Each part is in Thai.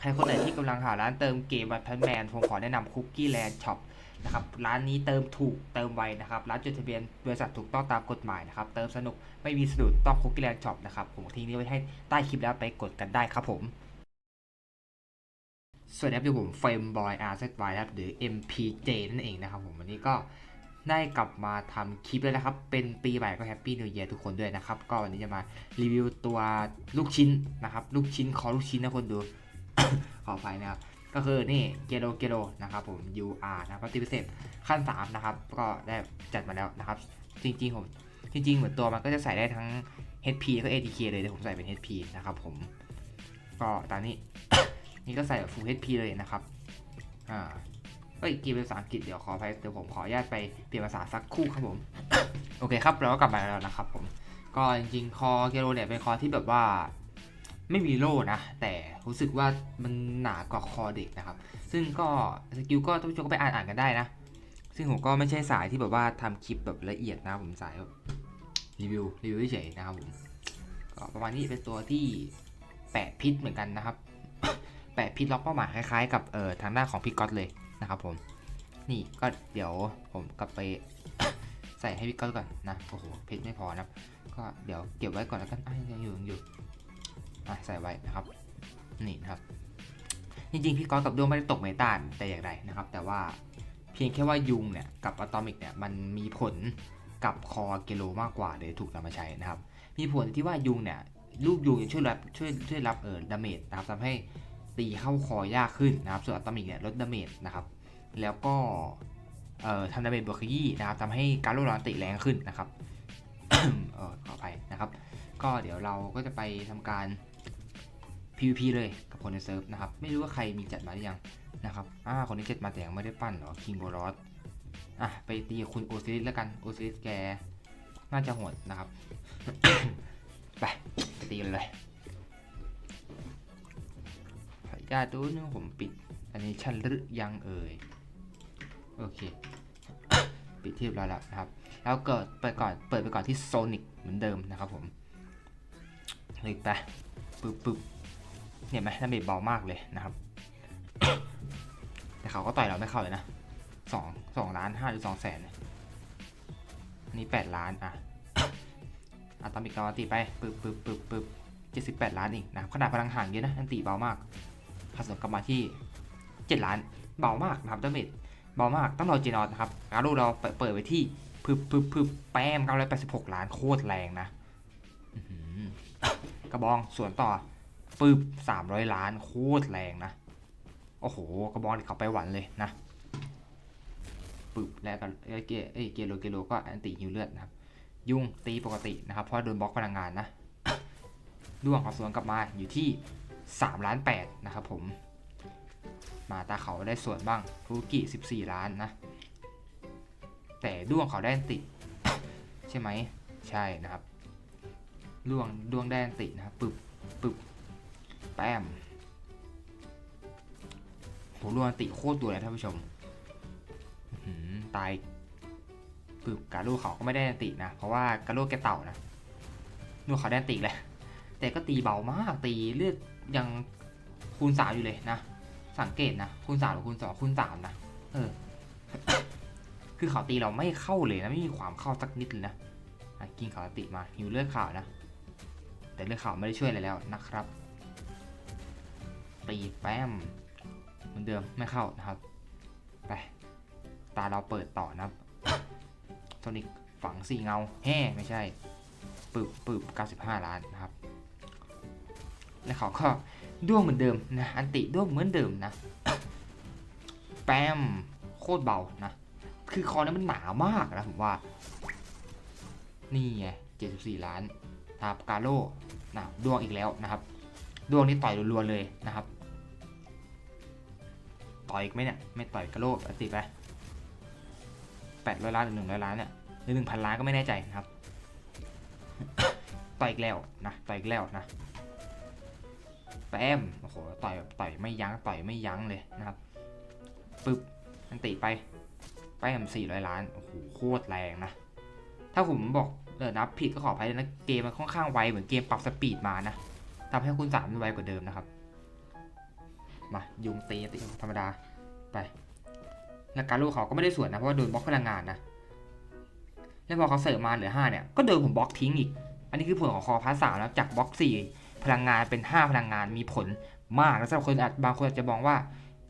ใครคนไหนที่กำลังหาร้านเติมเกมบัตพันแมนผมขอแนะนำคุกกี้แลนด์ช็อปนะครับร้านนี้เติมถูกเติมไวนะครับร้านจดทะเบียนบริษัทถูกต้องตามกฎหมายนะครับเติมสนุกไม่มีสะดุดต้องคุกกี้แลนด์ช็อปนะครับผมทิ้งนี้ไว้ให้ใต้คลิปแล้วไปกดกันได้ครับผมสวัสดีครับอยู่ผมเฟรมบอยอาร์เซวายครับหรือ MPJ นั่นเองนะครับผมวันนี้ก็ได้กลับมาทำคลิปแล้วนะครับ เป็นปีใหม่ก็แฮปปี้นิว e ย r ทุกคนด้วยนะครับ ก็วันนี้จะมารีวิวตัวลูกชิ้นนะครับ ลูกชิ้นคอลูกชิ้นนะคนดู ขออภัยนะครับ ก็คือนี่เกโลเกโลนะครับผม UR นะครับปฏิเสธขั้น 3 นะครับ ก็ได้จัดมาแล้วนะครับ จริงๆผมจริงๆ เหมือนตัวมันก็จะใส่ได้ทั้ง HP แล้วก็ ATK เลยแต่ผมใส่เป็น HP นะครับผม ก็ตามนี้ นี่ก็ใส่ Full HP เลยนะครับ อ่าเอ้ยกีเป็นภาษาอังกฤษเดี๋ยวขออภัยเดี๋ยวผมขออนุญาตไปเปลี่ยนภาษาสักคู่ครับผม โอเคครับเราก็กลับมาแล้วนะครับผม ก็จริงๆ คอเกโรเนี่ยเป็นคอที่แบบว่า ไม่มีโล่นะ แต่ รู้สึกว่ามันหนากว่าคอเด็กนะครับ ซึ่งก็สกิลก็ท่านผู้ชมก็ไปอ่านอ่านกันได้นะ ซึ่งผมก็ไม่ใช่สายที่แบบว่าทำคลิปแบบละเอียดนะผมสายแบบรีวิวรีวิวเฉยนะครับผมก็ประมาณนี้เป็นตัวที่แปะพิษเหมือนกันนะครับ แปะพิษล็อกเป้าหมายคล้ายๆ กับเอ่อทางด้านของพี่ก๊อตเลยนะครับผมนี่ก็เดี๋ยวผมกลับไปใส่ให้พี่ก๊อตก่อนนะโอ้โหเพชรไม่พอนะก็เดี๋ยวเก็บไว้ก่อนแล้วกันอะยังอยู่ยังอยู่อะใส่ไว้นะครับ นี่นะครับ จริงๆ พี่ก๊อตกับด้วงไม่ได้ตกเมตาแต่อย่างไรนะครับ แต่ว่าเพียงแค่ว่ายุงเนี่ยกับอะตอมิกเนี่ยมันมีผลกับคอเกโลมากกว่าเลยถูกนำมาใช้นะครับ มีผลที่ว่ายุงเนี่ยลูกยุงจะช่วยรับช่วยช่วยรับเออดาเมจนะครับทำให้ตีเข้าคอยากขึ้นนะครับ ส่วนอะตอมิกเนี่ยลดดาเมจนะครับ แล้วก็เอ่อทำดาเมจบวกขยี้นะครับทำให้การโลดร้อนติแรงขึ้นนะครับเออขออภัยนะครับ ก็เดี๋ยวเราก็จะไปทำการ PVP เลยกับคนในเซิร์ฟนะครับ ไม่รู้ว่าใครมีจัดมาหรือยังนะครับ อ่า คนนี้จัดมาแต่ยังไม่ได้ปั้นหรอ คิงโบรอสอะ ไปตีกับคุณโอซิลิสแล้วกัน โอซิลิสแก น่าจะโหดนะครับ ไปไปตีกันเลยขออนุญาตดูนึงผมปิดอันนี้ชั้นหรือยังเอ่ย โอเค ปิดที่เรียบแล้วนะครับ แล้วเกิดไปก่อน เปิดไปก่อนที่โซนิกเหมือนเดิมนะครับผมเลยไปปึ๊บปึ๊บ เนี่ยไหมดาเมจเบามากเลยนะครับ แต่เขาก็ต่อยเราไม่เข้าเลยนะสองสองล้านห้าหรือสองแสนเนี่ยอันนี้แปดล้านอะอะตอมิกกาตีไปปึ๊บปึ๊บปึ๊บปึ๊บเจ็ดสิบแปดล้านเองนะขนาดพลังห่างเยอะนะอันตีเบามากผสมกลับมาที่เจ็ดล้านเบามากนะครับดาเมจเบามากต้องรอจีนอตนะครับการูเราเปิดเปิดไว้ที่พึบพึบพึบแป้ม986ล้านโคตรแรงนะกระบองสวนต่อ ปึ๊บ300ล้านโคตรแรงนะ โอ้โหกระบองนี่เขาไปหวันเลยนะปึ๊บแล้วก็เอ้ยเกเอ้เกโลเกโลก็อันติฮิวเลือดนะครับ ยุ่งตีปกตินะครับ เพราะโดนบล็อกพลังงานนะด้วงเขาสวนกลับมาอยู่ที่3ล้าน8นะครับผม มาตาเขาได้ส่วนบ้างฟูกิ14 ล้านนะ แต่ด้วงเขาได้อันติ ใช่ไหม ใช่นะครับด้วงด้วงได้อันตินะครับปึบปึบ แป้มโหดวงอันติโคตรตัวเลยท่านผู้ชมตายปึบกาลูเขาก็ไม่ได้ตินะ เพราะว่ากาลูแกเต่านะด้วงเขาได้ติเลยแต่ก็ตีเบามากตีเลือดยังคูณสามอยู่เลยนะ สังเกตนะคูณสามหรือคูณสองคูณสามนะเออ คือเขาตีเราไม่เข้าเลยนะไม่มีความเข้าสักนิดเลยนะอะกินเขาติมาหิวเลือดขาวนะ แต่เลือดขาวไม่ได้ช่วยอะไรแล้วนะครับ ตีแป้มเหมือนเดิมไม่เข้านะครับ ไป ตาเราเปิดต่อนะครับโทนิกฝังสี่เงาแฮ่ไม่ใช่ปึบปึบ95 ล้านนะครับ แล้วเขาก็ด้วงเหมือนเดิมนะ อันติด้วงเหมือนเดิมนะ แปมโคตรเบานะ คือคอนี้มันหนามากนะผมว่า นี่ไง74 ล้านนะครับกาโลนะดวงอีกแล้วนะครับ ดวงนี้ต่อยรัวๆเลยนะครับ ต่อยอีกไหมเนี่ย ไม่ต่อยกาโลอันติไป800ล้านหรือ100ล้านเนี่ยหรือ1,000ล้านก็ไม่แน่ใจนะครับ ต่อยอีกแล้วนะ ต่อยอีกแล้วนะแปมโอ้โห ต่อยแบบต่อยไม่ยั้ง ต่อยไม่ยั้งเลยนะครับ ปึ๊บอันติไป แปม400ล้าน โอ้โห โคตรแรงนะ ถ้าผมบอกเออนับผิดก็ขออภัยนะ เกมมันค่อนข้างไว เหมือนเกมปรับสปีดมานะทำให้คุณสามมันไวกว่าเดิมนะครับ มายุงตีตีธรรมดาไปแล้วการลูกเขาก็ไม่ได้สวนนะเพราะว่าโดนบล็อกพลังงานนะแล้วพอเขาเสิร์ฟมาเหลือห้าเนี่ยก็โดนผมบล็อกทิ้งอีก อันนี้คือผลของคอพาร์ทสามแล้วจากบล็อกสี่พลังงานเป็นห้าพลังงานมีผลมากแล้วสำหรับคนอาจบางคนอาจจะมองว่า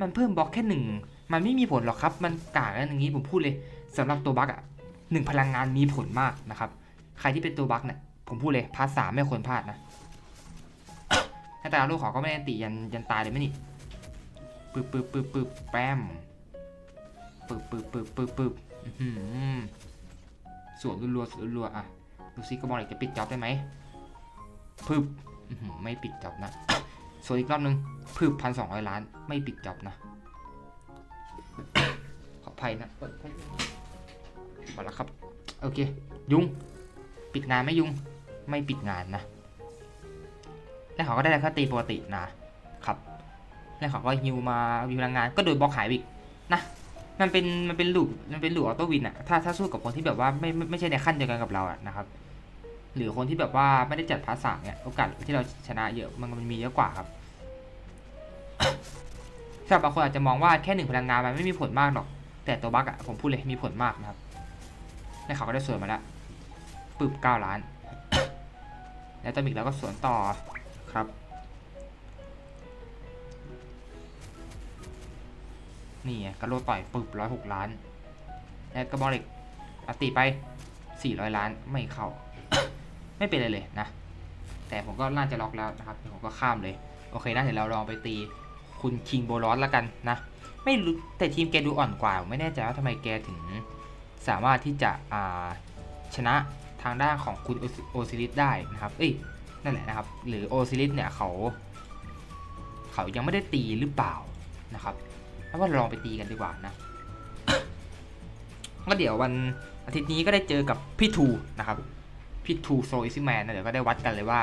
มันเพิ่มบล็อกแค่หนึ่งมันไม่มีผลหรอกครับ มันกากกันอย่างนี้ผมพูดเลยสำหรับตัวบั๊กอะหนึ่งพลังงานมีผลมากนะครับใครที่เป็นตัวบั๊กเนี่ยผมพูดเลยพาร์ทสามไม่ควรพลาดนะแต่ลูกขอก็ไม่ได้ตียันยันตายเลยไหมนี่ ปึ๊บปึ๊บปึ๊บปึ๊บแปมปึ๊บปึ๊บปึ๊บปึ๊บปึ๊บอื้อหือสวนรัวๆสวนรัวๆอะดูซิกระบอกเหล็กจะปิดจ็อบได้ไหมปึ๊บอื้อหือไม่ปิดจ็อบนะส่วนอีกรอบนึงปึ๊บพันสองร้อยล้าน ไม่ปิดจ็อบนะขออภัยนะเปิดไฟมาแล้วครับ โอเค ยุงปิดงานไหมยุงไม่ปิดงานนะ แล้วเขาก็ได้แค่ตีปกตินะ แล้วเขาก็ฮิวมาฮิวพลังงานก็โดนบล็อกหายอีกนะมันเป็นมันเป็นลูปมันเป็นลูปออโต้วินอะถ้าถ้าสู้กับคนที่แบบว่าไม่ไม่ไม่ใช่ในขั้นเดียวกันกับเราอะนะครับ หรือคนที่แบบว่าไม่ได้จัดพาร์ทสามเนี่ยโอกาสที่เราชนะเยอะมันมันมีเยอะกว่าครับสำหรับบางคนอาจจะมองว่าแค่หนึ่งพลังงานมันไม่มีผลมากหรอก แต่ตัวบั๊กอะผมพูดเลยมีผลมากนะครับแล้วเขาก็ได้ส่วนมาแล้วปึบเก้าล้าน แล้วตอมิกแล้วก็สวนต่อครับ นี่ไงกระโดดต่อยปึบร้อยหกล้านแล้วกระบอกเหล็กอติไปสี่ร้อยล้านไม่เข้า ไม่เป็นไรเลยนะ แต่ผมก็น่าจะล็อกแล้วนะครับผมก็ข้ามเลย โอเคนะเดี๋ยวเราลองไปตีคุณคิงโบลอสแล้วกันนะ ไม่รู้แต่ทีมแกดูอ่อนกว่า ไม่แน่ใจว่าทำไมแกถึงสามารถที่จะชนะทางด้านของคุณโอซิลิสได้นะครับ เอ้ยนั่นแหละนะครับ หรือโอซิลิสเนี่ยเขา เขายังไม่ได้ตีหรือเปล่านะครับ ถ้าว่าลองไปตีกันดีกว่านะ ก็เดี๋ยววันอาทิตย์นี้ก็ได้เจอกับพี่ทูนะครับ พี่ทูโซอิซิแมนนะเดี๋ยวก็ได้วัดกันเลยว่า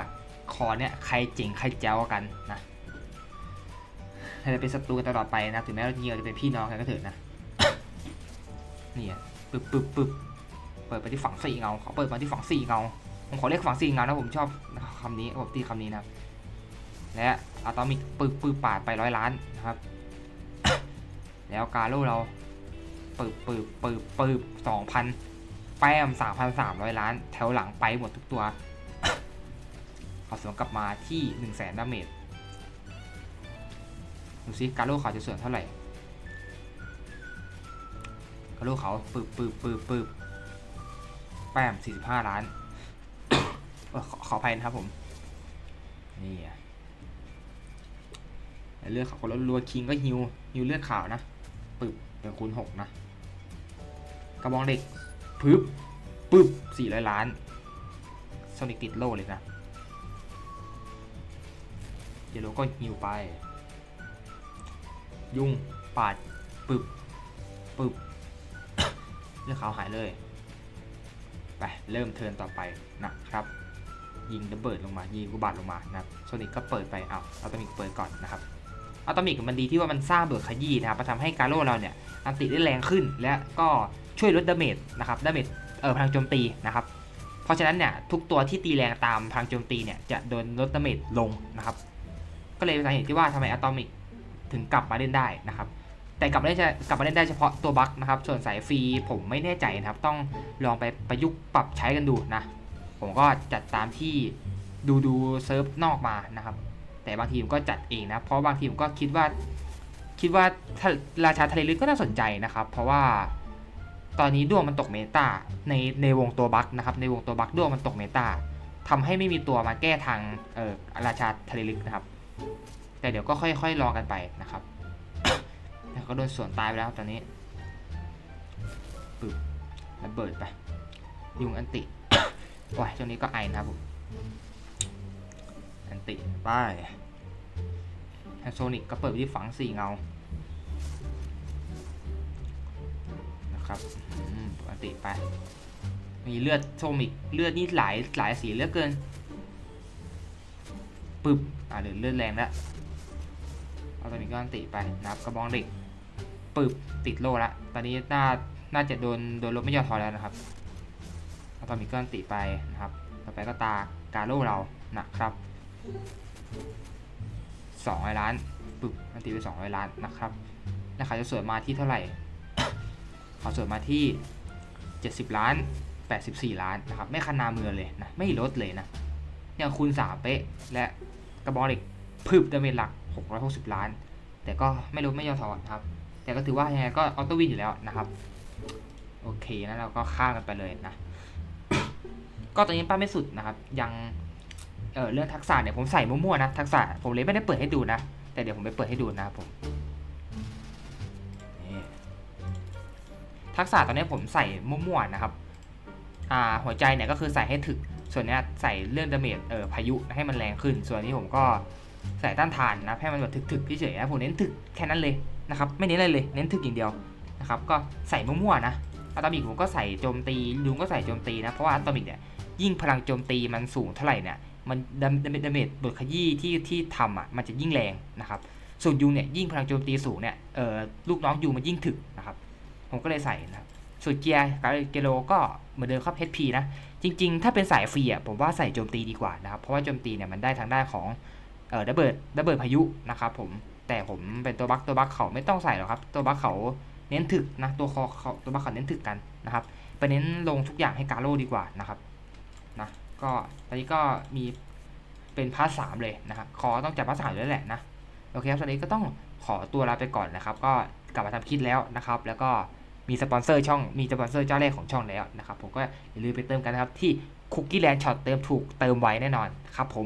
คอเนี่ยใครเจ๋งใครแจ๋วกันนะเราจะเป็นศัตรูกันตลอดไปนะถึงแม้ว่าจริงๆเราจะเป็นพี่น้องกันก็เถอะนะนี่อะปึ๊บปึ๊บปึ๊บเปิดไปที่ฝั่งสี่เงาเขาเปิดมาที่ฝั่งสี่เงาผมขอเรียกฝั่งสี่เงานะผมชอบคำนี้ผมตีคำนี้นะและอะตอมิกปึ๊บปึ๊บปาดไปร้อยล้านนะครับ แล้วกาโร่เราปึ๊บปึ๊บปึ๊บปึ๊บสองพันแป้มสามพันสามร้อยล้าน แถวหลังไปหมดทุกตัว เขาสวนกลับมาที่หนึ่งแสนดาเมจดูซิกาโร่เขาจะส่วนเท่าไหร่กระโลกเขาปึบปึบปึบปึบแป้ม45ล้านเออขอขอภัยนะครับผม นี่อะเลือดเขาก็รัวคิงก็ฮิวฮิวเลือดขาวนะ ปึบเป็นคูณ6นะ กระบองเหล็กพึบปึบ400ล้านโซนิกติดโล่เลยนะเยลโลก็ฮิวไป ยุ่งปาดปึบปึบเลือดขาวหายเลย ไป เริ่มเทินต่อไปนะครับ ยิงระเบิดลงมา ยิงกุบาทลงมานะครับโซนิกก็เปิดไปเอาอัลตมิกเปิดก่อนนะครับ อัลตมิกมันดีที่ว่ามันสร้างเบิร์ขยี้นะครับมันทำให้การโร่เราเนี่ยอันติได้แรงขึ้น และก็ช่วยลดดาเมจนะครับดาเมจเอ่อพลังโจมตีนะครับเพราะฉะนั้นเนี่ยทุกตัวที่ตีแรงตามพลังโจมตีเนี่ยจะโดนลดดาเมจลงนะครับก็เลยเป็นสาเหตุที่ว่าทำไมอะตอมิกถึงกลับมาเล่นได้นะครับแต่กลับมาได้จะกลับมาเล่นได้เฉพาะตัวบั๊กนะครับส่วนสายฟรีผมไม่แน่ใจนะครับต้องลองไปประยุกต์ปรับใช้กันดูนะผมก็จัดตามที่ดูดูเซิร์ฟนอกมานะครับ แต่บางทีผมก็จัดเองนะ เพราะบางทีผมก็คิดว่าคิดว่าราชาทะเลลึกก็น่าสนใจนะครับ เพราะว่าตอนนี้ด้วงมันตกเมตาในในวงตัวบั๊กนะครับในวงตัวบั๊กด้วงมันตกเมตาทำให้ไม่มีตัวมาแก้ทางเอ่อราชาทะเลลึกนะครับ แต่เดี๋ยวก็ค่อยๆรอกันไปนะครับแล้วก็โดนสวนตายไปแล้วตอนนี้ปึ๊บระเบิดไปยุงอันติโอ้ยช่วงนี้ก็ไอนะครับผม อันติไปแฮโซนิกก็เปิดไปที่ฝังสี่เงา นะครับอืมอันติไป มีเลือดโซมิก เลือดนี่หลายหลายสีเลือเกิน ปึ๊บ อ่าเลือดเลือดแรงแล้วเอาตัวนี้ก็อันติไปนะครับกระบองเหล็กปึบติดโล่ละ ตอนนี้น่า น่าจะโดน โดนลบไม่ยอดทอแล้วนะครับเอาตัวนี้ก็อันติไปนะครับ ต่อไปก็ตากาโล่เรา นะครับ สองร้อยล้านปึ๊บมันตีไปสองร้อยล้านนะครับแล้วเขาจะสวนมาที่เท่าไหร่ขาสวนมาที่เจ็ดสิบล้านแปดสิบสี่ล้านนะครับไม่คันนามือเลยนะไม่ลดเลยนะอยังคูณสาเป๊ะและกระบอกเหล็กพึบดาเมจหลักหกร้อยหกสิบล้าน แต่ก็ไม่ลดไม่ย่อทอนะครับ แต่ก็ถือว่ายังไงก็ออโต้วินอยู่แล้วนะครับโอเคนะเราก็ข้ามกันไปเลยนะก็ตอนนี้ป้าไม่สุดนะครับ ยัง เออเรื่องทักษะเนี่ยผมใส่มั่วๆนะทักษะผมเลยไม่ได้เปิดให้ดูนะ แต่เดี๋ยวผมไปเปิดให้ดูนะครับผมทักษะตอนนี้ผมใส่มั่วๆนะครับอ่าหัวใจเนี่ยก็คือใส่ให้ถึก ส่วนนี้ใส่เรื่องดาเมจเออพายุให้มันแรงขึ้น ส่วนนี้ผมก็ใส่ต้านทานนะให้มันแบบถึกๆเฉยๆนะผมเน้นถึกแค่นั้นเลยนะครับไม่เน้นอะไรเลยเน้นถึกอย่างเดียวนะครับก็ใส่มั่วๆนะอะตอมิกผมก็ใส่โจมตีลุงก็ใส่โจมตีนะเพราะว่าอะตอมิกเนี่ยยิ่งพลังโจมตีมันสูงเท่าไหร่เนี่ย มันดาดเมจดเมจบทขยี้ที่ที่ทำอะมันจะยิ่งแรงนะครับ ส่วนยูเนี่ยยิ่งพลังโจมตีสูงเนี่ยเออลูกน้องยูมันยิ่งถึกนะครับ ผมก็เลยใส่นะส่วนเกียร์กับเกโลก็เหมือนเดิมครับ HP นะ จริงๆ ถ้าเป็นสายฟรีอะผมว่าใส่โจมตีดีกว่านะครับ เพราะว่าโจมตีเนี่ยมันได้ทางด้านของเออดับเบิลดับเบิลพายุนะครับผมแต่ผมเป็นตัวบัคตัวบัคเขาไม่ต้องใส่หรอกครับ ตัวบัคเขาเน้นถึกนะตัวคอเขาตัวบัคเขาเน้นถึกกันนะครับไปเน้นลงทุกอย่างให้กาโลดีกว่านะครับนะ ก็ตอนนี้ก็มีเป็นพาร์ทสามเลยนะครับขอต้องจับพาร์ทสามด้วยแหละนะโอเคครับตอนนี้ก็ต้องขอตัวลาไปก่อนนะครับ ก็กลับมาทำคลิปแล้วนะครับ แล้วก็มีสปอนเซอร์ช่องมีสปอนเซอร์เจ้าแรกของช่องแล้วนะครับ ผมก็อย่าลืมไปเติมกันนะครับที่คุกกี้แลนด์ช็อตเติมถูกเติมไวแน่นอนครับผม